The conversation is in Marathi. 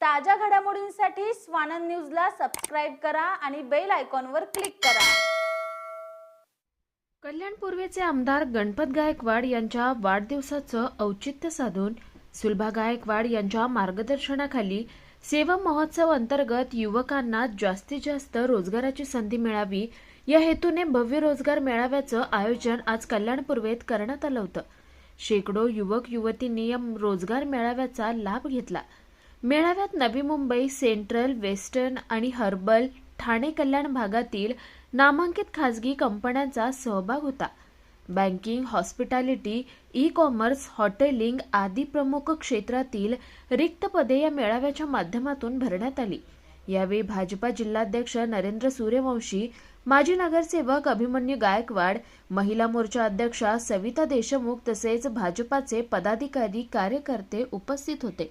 ताज्या घडामोडींसाठी स्वानंद न्यूजला सबस्क्राईब करा आणि बेल आयकॉनवर क्लिक करा. कल्याण पूर्वेचे आमदार गणपत गायकवाड यांच्या वाढदिवसाचं औचित्य साधून सुलभा गायकवाड यांच्या मार्गदर्शनाखाली सेवा महोत्सव अंतर्गत युवकांना जास्तीत जास्त रोजगाराची संधी मिळावी या हेतूने भव्य रोजगार मेळाव्याचं आयोजन आज कल्याण पूर्वेत करण्यात आलं होतं. शेकडो युवक युवतींनी या रोजगार मेळाव्याचा लाभ घेतला. मेळाव्यात नवी मुंबई सेंट्रल वेस्टर्न आणि हर्बल ठाणे कल्याण भागातील नामांकित खाजगी कंपन्यांचा सहभाग होता. Banking hospitality e commerce hotelling आदी प्रमुख क्षेत्रातील रिक्त पदे या मेळाव्याच्या माध्यमातून भरण्यात आली. यावेळी भाजपा जिल्हाध्यक्ष नरेंद्र सूर्यवंशी माजी नगरसेवक अभिमन्यू गायकवाड महिला मोर्चा अध्यक्षा सविता देशमुख तसेच भाजपाचे पदाधिकारी कार्यकर्ते उपस्थित होते.